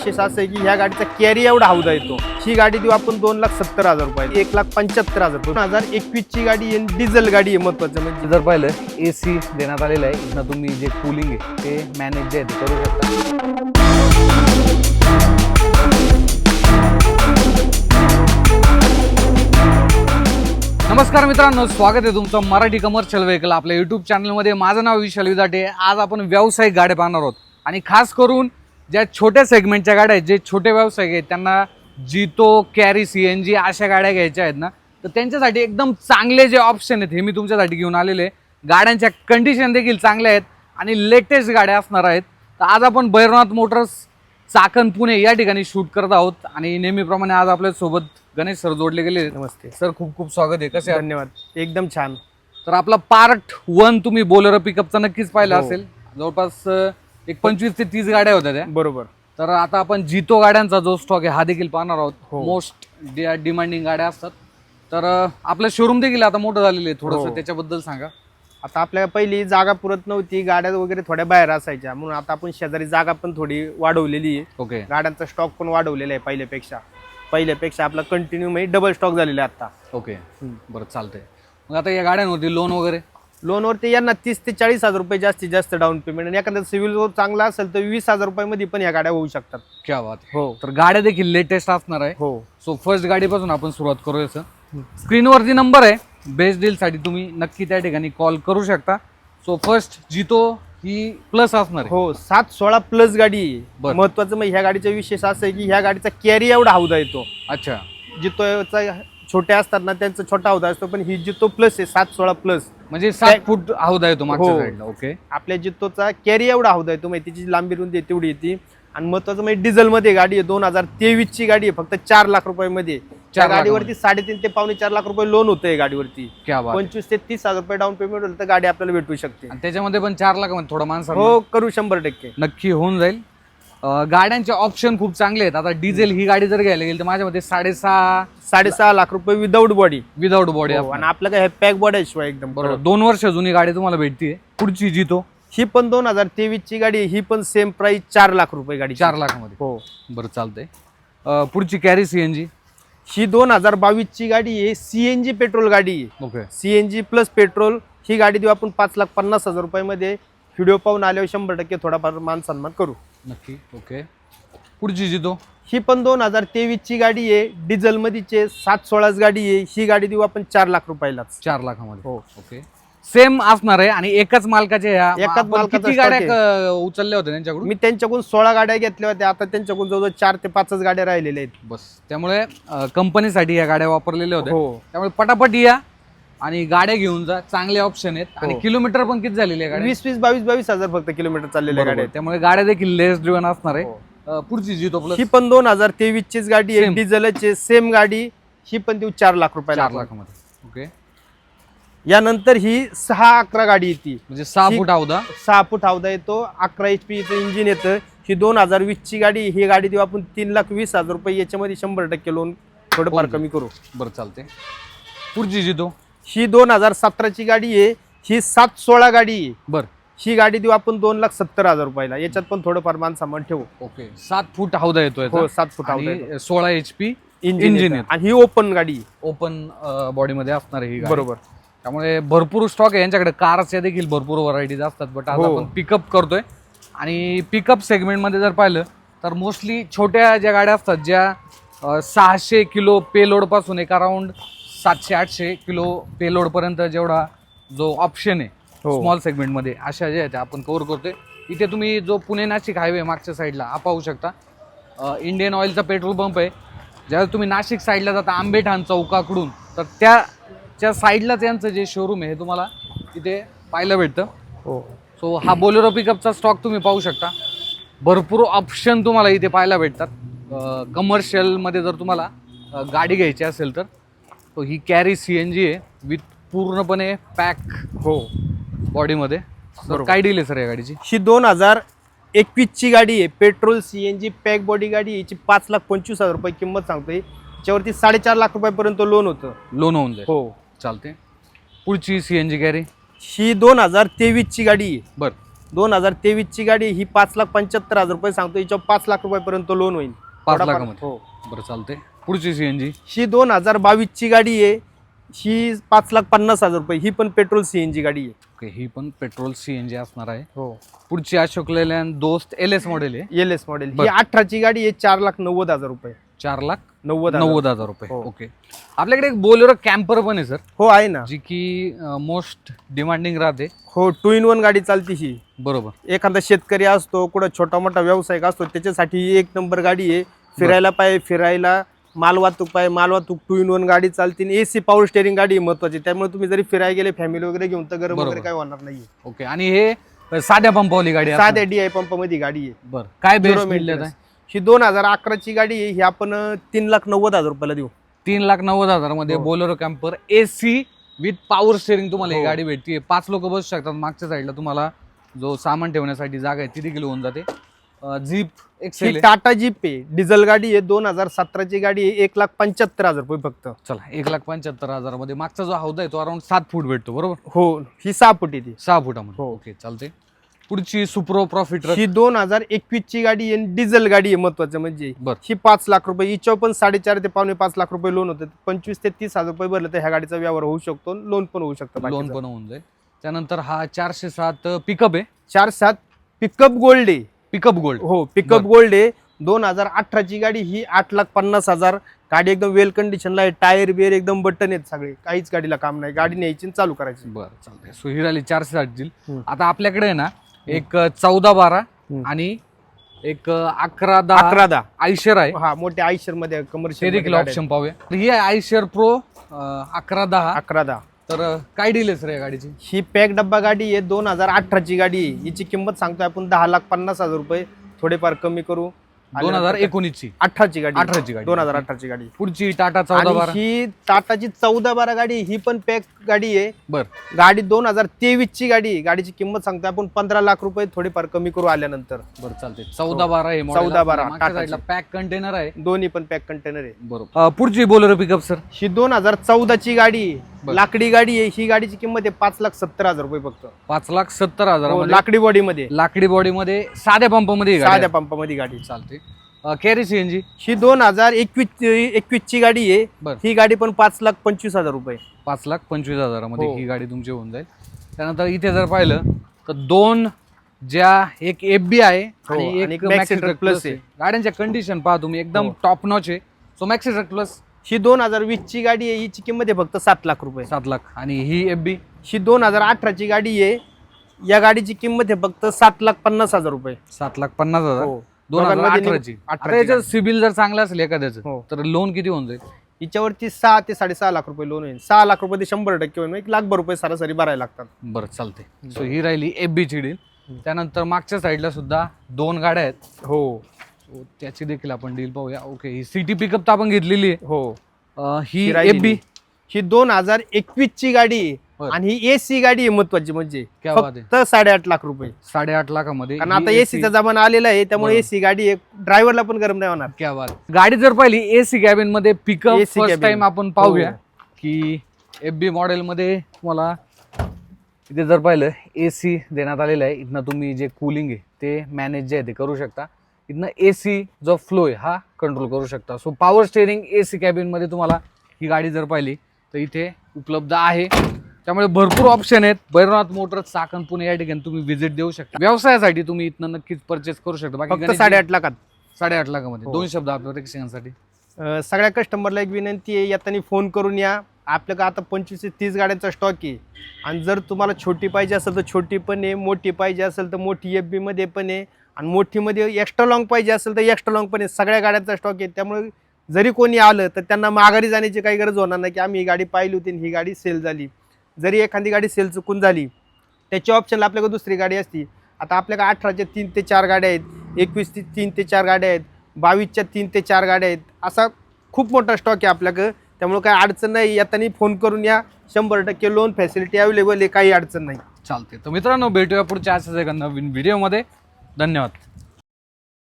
विशेष असं आहे की ह्या गाडीचा कॅरी एवढा हौदा येतो. ही गाडी देऊ आपण दोन लाख सत्तर हजार रुपये. एक लाख पंच्याहत्तर हजार दोन हजार एकवीस ची गाडी आहे डिझेल गाडी आहे महत्वाचं म्हणजे. जर पाहिलं ए सी देण्यात आलेलं आहे. इथनं तुम्ही जे कूलिंग आहे ते मॅनेज जे आहे ते करू शकता. नमस्कार मित्रांनो स्वागत आहे तुमचं मराठी कमर्शियल व्हेकल आपल्या युट्यूब चॅनलमध्ये माझं नाव विशाल विदाटे. आज आपण व्यावसायिक गाड्या पाहणार आहोत. आणि खास करून ज्या छोट्या सेगमेंटच्या गाड्या आहेत जे छोटे व्यावसायिक आहेत त्यांना जितो कॅरी सी एन जी अशा गाड्या घ्यायच्या आहेत ना तर त्यांच्यासाठी एकदम चांगले जे ऑप्शन आहेत हे मी तुमच्यासाठी घेऊन आलेले आहे. गाड्यांच्या कंडिशन देखील चांगल्या आहेत आणि लेटेस्ट गाड्या असणार आहेत तर आज आपण भैरवनाथ मोटर्स चाकण पुणे या ठिकाणी शूट करत आहोत आणि नेहमीप्रमाणे आज आपल्यासोबत गणेश सर जोडले गेले. नमस्ते सर खूप खूप स्वागत आहे कसे आहात? धन्यवाद एकदम छान तर आपला पार्ट वन तुम्ही बोलेरो पिकअपचा नक्कीच पाहिला हो. असेल जवळपास अं, एक पंचवीस ते तीस गाड्या होत्या त्या. बरोबर. तर आता आपण जितो गाड्यांचा जो स्टॉक आहे हा देखील पाहणार आहोत. हो. मोस्ट डिमांडिंग गाड्या असतात. तर अं, आपलं शोरूम देखील आता मोठं झालेलं आहे थोडंसं. हो. त्याच्याबद्दल सांगा. आता आपल्या पहिली जागा पुरत नव्हती. गाड्या वगैरे थोड्या बाहेर असायच्या. म्हणून आता आपण शेजारी जागा पण थोडी वाढवलेली आहे. ओके. गाड्यांचा स्टॉक पण वाढवलेला आहे पहिल्यापेक्षा. पहिल्यापेक्षा आपला कंटिन्यू म्हणजे डबल स्टॉक झालेला आहे आता. ओके. बरं चालतंय. मग आता या गाड्यांवरती लोन वगैरे? लोनवरती यांना तीस ते चाळीस हजार रुपये जास्तीत जास्त डाऊन पेमेंट आणि एखादा सिव्हिल स्कोर चांगला असेल तर वीस हजार रुपयामध्ये पण या गाड्या होऊ शकतात. क्या बात. हो. तर गाड्या देखील लेटेस्ट असणार आहे. हो. सो फर्स्ट गाडीपासून आपण सुरुवात करूया सर स्क्रीनवरती नंबर आहे. बेस्ट डीलसाठी तुम्ही नक्की त्या ठिकाणी कॉल करू शकता. सो फर्स्ट जितो ही प्लस असणार हो सात सोळा प्लस गाडी. आहे. महत्वाचं म्हणजे ह्या गाडीचा विशेष असं आहे की ह्या गाडीचा कॅरी एवढा हौदा येतो अच्छा. जितोचा छोटे असतात ना त्यांचा छोटा हौदा असतो पण ही जितो प्लस आहे सात सोळा प्लस म्हणजे सात फूट हौदा येतो मागच्या हो. साईडला ओके आपल्या जितोचा कॅरी एवढा हौदा येतो म्हणजे तिची लांबी रुंदी तेवढी येते. आणि महत्वाचं म्हणजे डिझेलमध्ये गाडी आहे दोन हजार तेवीस ची गाडी आहे फक्त चार लाख रुपयामध्ये. त्या लाखामध्ये. गाडीवरती साडेतीन ते पावणे चार लाख रुपये लोन होतंय गाडीवरती. क्या बात आहे. पंचवीस ते तीस हजार रुपये डाऊन पेमेंट होईल तर गाडी आपल्याला भेटू शकते. आणि त्याच्यामध्ये पण चार लाख थोडा माणसा हो करू शंभर टक्के. नक्की होऊन जाईल. गाड्यांचे ऑप्शन खूप चांगले आहेत. आता डिझेल ही गाडी जर घ्यायला गेली तर माझ्या मते साडेसहा साडेसहा लाख रुपये विदाऊट बॉडी विदाऊट बॉडी आणि आपलं काय पॅक बॉडी आहे शिवाय एकदम बरोबर. दोन वर्ष जुनी गाडी तुम्हाला भेटते पुढची जितो ही पण दोन हजार तेवीस ची गाडी आहे. ही पण सेम प्राइस चार लाख रुपये गाडी चार लाखामध्ये. हो. बरं चालतंय. पुढची कॅरी सीएनजी ही दोन हजार बावीस ची गाडी आहे. सीएनजी पेट्रोल गाडी आहे. ओके सीएनजी प्लस पेट्रोल ही गाडी देऊ आपण पाच लाख पन्नास हजार रुपयामध्ये. व्हिडिओ पाहून आल्यावर शंभर टक्के थोडाफार मान सन्मान करू. नक्की ओके. पुढची जितो? ही पण दोन हजार तेवीस ची गाडी आहे. डिझेल मधीचे सात सोळाच गाडी आहे. ही गाडी देऊ आपण चार लाख रुपयालाच. चार लाखामध्ये. हो. ओके. सेम असणार आहे आणि एकाच मालकाचे ह्या एकाच आपण मालकाचा किती stock गाड्या क- उचलल्या होत्या त्यांच्याकडून? मी त्यांच्याकडून सोळा गाड्या घेतल्या होत्या. आता त्यांच्याकडून जवळजवळ चार ते पाचच गाड्या राहिलेल्या आहेत. बस. त्यामुळे कंपनीसाठी या गाड्या वापरलेल्या होत्या. हो. त्यामुळे पटापट या. आणि गाड्या घेऊन जा चांगले ऑप्शन आहेत. आणि हो. किलोमीटर पण किती झालेले आहे गाड्या? वीस वीस बावीस बावीस हजार फक्त किलोमीटर चाललेल्या गाड्या. आहेत. त्यामुळे गाड्या देखील लेस ड्रिव्हन असणार आहे. हो. अं, पुढची जितो प्लस ही पण दोन हजार तेवीस चीच गाडी आहे. Same. डिझेलची सेम गाडी. ही पण देऊ चार लाख रुपयाला चार आपण. लाखामध्ये. ओके यानंतर ही सहा अकरा गाडी येते म्हणजे सहा ही- फूट अवधा सहा फूट हौदा येतो. अकरा एच पीचं इंजिन येतं. ही दोन हजार वीस ची गाडी. ही गाडी देऊ आपण तीन लाख वीस हजार रुपये. याच्यामध्ये शंभर टक्के लोन थोडंफार होऊन कमी करू. बरं चालते पुढची जितो ही दोन हजार सतराची गाडी आहे ही सात सोळा गाडी आहे बर ही गाडी देऊ आपण दोन लाख सत्तर हजार रुपयाला याच्यात पण थोडंफार मान सामान ठेवू ओके सात फूट हौदा येतोय हो सात फूट हौदा येतो. आणि सोळा एच पी इंजिन इंजिन येतं. येतं. आणि ही ओपन गाडी आहे. ओपन बॉडीमध्ये असणार आहे ही गाडी. बरोबर त्यामुळे भरपूर स्टॉक आहे यांच्याकडे कारच्या देखील भरपूर व्हरायटीज असतात बट आज हो. आपण पिकअप करतोय आणि पिकअप सेगमेंटमध्ये जर पाहिलं तर मोस्टली छोट्या ज्या गाड्या असतात ज्या अं, सहाशे किलो पेलोडपासून एक अराउंड सातशे आठशे किलो पेलोड पर्यंत जेवढा जो ऑप्शन आहे हो. स्मॉल सेगमेंटमध्ये अशा ज्या आहेत त्या आपण कव्हर करतोय. इथे तुम्ही जो पुणे नाशिक हायवे मागच्या साईडला हा पाहू शकता. अं, इंडियन ऑइलचा पेट्रोल पंप आहे. ज्यावेळेस तुम्ही नाशिक साईडला जाता आंबेठाण चौकाकडून तर त्या त्या साईडलाच यांचं जे शोरूम आहे हे तुम्हाला इथे पाहायला भेटतं. हो. सो हा बोलेरो पिकअपचा स्टॉक तुम्ही पाहू शकता. भरपूर ऑप्शन तुम्हाला इथे पाहायला भेटतात. कमर्शियलमध्ये जर तुम्हाला अ, गाडी घ्यायची असेल तर तो ही कॅरी सी एन जी आहे विथ पूर्णपणे पॅक हो बॉडीमध्ये तर बरोबर. काय डील आहे सर या गाडीची? ही दोन हजार एकवीस ची गाडी आहे. पेट्रोल सीएनजी पॅक बॉडी गाडी आहे. याची पाच लाख पंचवीस हजार रुपये किंमत सांगतोय. याच्यावरती साडेचार लाख रुपयापर्यंत लोन होतं. लोन होऊन जाईल. हो. चालते पुढची सी एन जी कॅरी ही दोन हजार तेवीस ची गाडी आहे. बर. दोन हजार तेवीसची गाडी ही पाच लाख पंच्याहत्तर हजार रुपये सांगतो हिच्यावर पाच लाख रुपयापर्यंत लोन होईल. पाच थोडाफार- लाखामध्ये? हो. बरं चालते पुढची सीएनजी ही दोन हजार बावीसची गाडी आहे. ही पाच लाख पन्नास हजार रुपये. ही पण पेट्रोल सीएनजी गाडी आहे. ओके ही पण पेट्रोल सीएनजी असणार आहे. हो. पुढची Ashok Leyland Dost L S model आहे. एल एस मॉडेल ही बरं. अठराची गाडी आहे चार लाख नव्वद हजार रुपये. चार लाख नव्वद हजार. नव्वद हजार रुपये. हो. ओके. आपल्याकडे एक बोलेरो कॅम्पर पण आहे सर. हो आहे ना. जी की मोस्ट डिमांडिंग राहते. हो टू इन वन गाडी चालती ही. बरोबर. एखादा शेतकरी असतो कुठं छोटा मोठा व्यावसायिक असतो त्याच्यासाठी ही एक नंबर गाडी आहे. फिरायला पाहिजे फिरायला माल वाहतूक पाहिजे माल वाहतूक टू इन वन गाडी चालते ए सी पॉवर स्टेअरिंग गाडी महत्वाची त्यामुळे तुम्ही जरी फिरायला गेले फॅमिली वगैरे घेऊन तर गरम बरोबर. वगैरे काय होणार नाही ओके आणि हे साध्या पंपावली गाडी आहे साध्या डी आय पंपामध्ये गाडी आहे बरं काय Zero बेस्ट maintenance. मिळत आहे ही दोन हजार अकराची गाडी आहे ही आपण अं, तीन लाख नव्वद हजार रुपयाला देऊ तीन लाख नव्वद हजारमध्ये हो. Bolero camper A C with power steering तुम्हाला ही हो. गाडी भेटते पाच लोक बसू शकतात मागच्या साईडला तुम्हाला जो सामान ठेवण्यासाठी जागा आहे ती देखील होऊन जाते जीप ही एक्सेल टाटा जीप आहे. डिझेल गाडी आहे दोन हजार सतराची गाडी आहे. एक लाख पंच्याहत्तर हजार रुपये फक्त. चला एक लाख पंच्याहत्तर हजारमध्ये मागचा जो हौदा आहे तो अराउंड सात फूट भेटतो बरोबर? हो ही सहा फुटी ती. सहा फुटामध्ये. हो. ओके चालते पुढची सुप्रो प्रॉफिट ही दोन हजार एकवीस ची गाडी आहे डिझेल गाडी आहे महत्वाचं म्हणजे. बर. ही पाच लाख रुपये हिच्यावर पण साडेचार ते पावणे पाच लाख रुपये लोन होतं. पंचवीस ते तीस हजार रुपये भरलं तर ह्या गाडीचा व्यवहार होऊ शकतो लोन पण होऊ शकतं लोन बाकीचं. पण होऊन जाईल. त्यानंतर हा चारशे सात पिकअप आहे. चार सात पिकअप गोल्ड आहे. पिकअप गोल्ड हो पिकअप गोल्ड आहे. दोन हजार अठराची गाडी ही आठ लाख पन्नास हजार. गाडी एकदम वेल कंडिशनला आहे. टायर बिअर एकदम बटन आहेत सगळे. काहीच गाडीला काम नाही. गाडी न्यायची आणि चालू करायची. बरं चालतंय. सो ही झाली चारशे साठची हम्म. आता आपल्याकडे आहे ना एक चौदा बारा हम्म. आणि एक अकरा दहा अकरा दहा. आयशर आहे. हा मोठ्या आयशरमध्ये कमर्शियल ऑप्शन पाहूया. ही आहे आयशर प्रो अकरा दहा. अकरा दहा. तर काय डील आहे सर या गाडीची? ही पॅक डब्बा गाडी आहे दोन हजार अठराची गाडी आहे. हिची किंमत सांगतोय आपण दहा लाख पन्नास हजार रुपये. थोडेफार कमी करू. दोन हजार एकोणीसची. अठराची गाडी. अठराची गाडी. दोन हजार अठराची गाडी. पुढची टाटा चौदा बारा. ही टाटाची चौदा बारा गाडी ही पण पॅक गाडी आहे. बर. गाडी दोन हजार तेवीस ची गाडी. आहे. गाडीची किंमत सांगतोय आपण पंधरा लाख रुपये थोडेफार कमी करू आल्यानंतर. बर चालते चौदा बारा आहे model. 14 बारा, मागच्या टाटाची. साईडला पॅक कंटेनर आहे. दोन्ही पण पॅक कंटेनर आहे. बरोबर पुढची बोलेरो पिकअप सर ही दोन हजार चौदाची गाडी. आहे. बरं. लाकडी गाडी आहे. ही गाडीची किंमत आहे पाच लाख सत्तर हजार रुपये फक्त. पाच लाख सत्तर हो, हजार लाकडी बॉडी मध्ये. लाकडी बॉडी मध्ये साध्या पंपामध्ये ही गाडी साध्या. पंपामध्ये गाडी. चालते कॅरी सीएनजी? ही दोन हजार एकवीस एकवीस ची गाडी आहे. बर. ही गाडी पण पाच लाख पंचवीस हजार रुपये. पाच लाख पंचवीस हजारामध्ये हो. ही गाडी तुमची होऊन जाईल. त्यानंतर इथे जर पाहिलं तर दोन ज्या एक एफ बी आहे हो, आणि आणि एक एक Maxi maxi Truck truck Plus plus आहे. गाड्यांच्या कंडिशन पहा तुम्ही एकदम हो. टॉप नॉच आहे. सो मॅक्सी ट्रक प्लस ही दोन हजार वीस ची गाडी आहे हिची किंमत आहे फक्त सात लाख रुपये. सात लाख. आणि ही एफ बी ही दोन हजार अठराची गाडी आहे या गाडीची किंमत आहे फक्त सात लाख पन्नास हजार रुपये. सात लाख पन्नास हजार. हो. दोन हजार दोघांमध्ये अठराची. आता याचं. सिबिल जर चांगलं असेल एखाद्याचं हो. तर लोन किती होऊन जाईल? हिच्यावरती सहा ते साडेसहा लाख रुपये लोन होईल. सहा लाख रुपये ते शंभर टक्के होईल. एक लाखभर रुपये सरासरी भरायला लागतात. बरं चालते सो ही राहिली एफ बीची डील त्यानंतर मागच्या साईडला सुद्धा दोन गाड्या आहेत. हो. त्याची देखील आपण डील पाहूया. ओके ही सिटी पिकअप तर आपण घेतलेली आहे. हो. अं, ही ही एफ. बी ही दोन हजार एकवीस ची गाडी आहे आणि ही एसी गाडी आहे महत्वाची म्हणजे क्या बात आहे. फक्त साडेआठ लाख रुपये. साडेआठ लाखामध्ये. कारण ही आता AC एसीचा जमाना आलेला आहे त्यामुळे बरोबर. एसी गाडी आहे ड्रायव्हरला पण गरम नाही होणार. क्या बात. गाडी जर पाहिली एसी कॅबिनमध्ये pickup AC first cabin. Time आपण पाहूया हो. की एफ बी मॉडेल मध्ये तुम्हाला इथे जर पाहिलं एसी देण्यात आलेलं आहे. इथनं तुम्ही जे कूलिंग आहे ते मॅनेज जे आहे ते करू शकता. इथनं एसी जो फ्लो आहे हा कंट्रोल करू शकता. सो पॉवर स्टेअरिंग एसी कॅबिनमध्ये तुम्हाला ही गाडी जर पाहिली तर इथे उपलब्ध आहे. त्यामुळे भरपूर ऑप्शन आहेत. भैरवनाथ मोटर्स चाकण पुणे या ठिकाणी तुम्ही व्हिजिट देऊ शकता. व्यवसायासाठी तुम्ही इथनं नक्कीच परचेस करू शकता. बाकी फक्त साडेआठ लाखात. साडेआठ लाखामध्ये. हो. दोन शब्द आपल्या प्रेक्षकांसाठी. सगळ्या कस्टमरला एक विनंती आहे येताना फोन करून या. आपल्याकडे आता पंचवीस ते तीस गाड्यांचा स्टॉक आहे. आणि जर तुम्हाला छोटी पाहिजे असेल तर छोटी पण आहे मोठी पाहिजे असेल तर मोठी एफमध्ये पण आहे. आणि मोठीमध्ये एक्स्ट्रा लॉंग पाहिजे असेल तर एक्स्ट्रा लॉंग पण आहे. सगळ्या गाड्यांचा स्टॉक आहे. त्यामुळे जरी कोणी आलं तर त्यांना माघारी जाण्याची काही गरज होणार नाही की आम्ही ही गाडी पाहिली होती आणि ही गाडी सेल झाली. जरी एखादी गाडी सेल चुकून झाली त्याच्या ऑप्शनला आपल्याकडे दुसरी गाडी असती. आता आपल्याकडे अठराच्या तीन ते चार गाड्या आहेत एकवीस ते तीन ते चार गाड्या आहेत बावीसच्या तीन ते चार गाड्या आहेत. असा खूप मोठा स्टॉक आहे आपल्याकडं. त्यामुळे काही अडचण नाही. येताना फोन करून या. शंभर टक्के लोन फॅसिलिटी अवेलेबल आहे. काही अडचण नाही. चालते तर मित्रांनो भेटूया पुढच्या अशाच एका नवीन व्हिडिओमध्ये धन्यवाद.